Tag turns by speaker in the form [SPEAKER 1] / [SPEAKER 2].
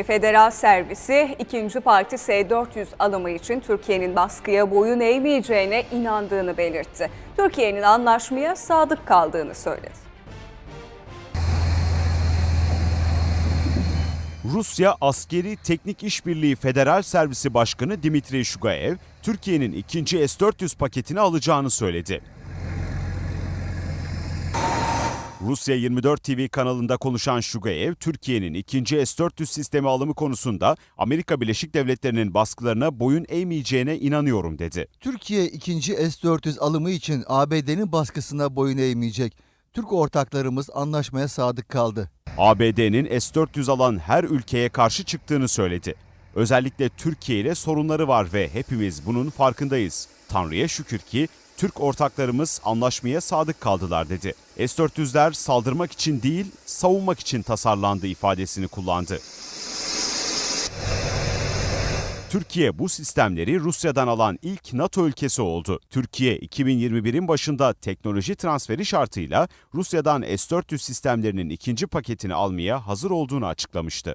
[SPEAKER 1] Federal Servisi ikinci parti S-400 alımı için Türkiye'nin baskıya boyun eğmeyeceğine inandığını belirtti. Türkiye'nin anlaşmaya sadık kaldığını söyledi.
[SPEAKER 2] Rusya Askeri Teknik İşbirliği Federal Servisi Başkanı Dimitri Şugayev, Türkiye'nin ikinci S-400 paketini alacağını söyledi. Rusya 24 TV kanalında konuşan Şugayev, Türkiye'nin ikinci S-400 sistemi alımı konusunda Amerika Birleşik Devletleri'nin baskılarına boyun eğmeyeceğine inanıyorum dedi.
[SPEAKER 3] Türkiye ikinci S-400 alımı için ABD'nin baskısına boyun eğmeyecek. Türk ortaklarımız anlaşmaya sadık kaldı.
[SPEAKER 2] ABD'nin S-400 alan her ülkeye karşı çıktığını söyledi. Özellikle Türkiye ile sorunları var ve hepimiz bunun farkındayız. Tanrı'ya şükür ki Türk ortaklarımız anlaşmaya sadık kaldılar dedi. S-400'ler saldırmak için değil, savunmak için tasarlandı ifadesini kullandı. Türkiye bu sistemleri Rusya'dan alan ilk NATO ülkesi oldu. Türkiye 2021'in başında teknoloji transferi şartıyla Rusya'dan S-400 sistemlerinin ikinci paketini almaya hazır olduğunu açıklamıştı.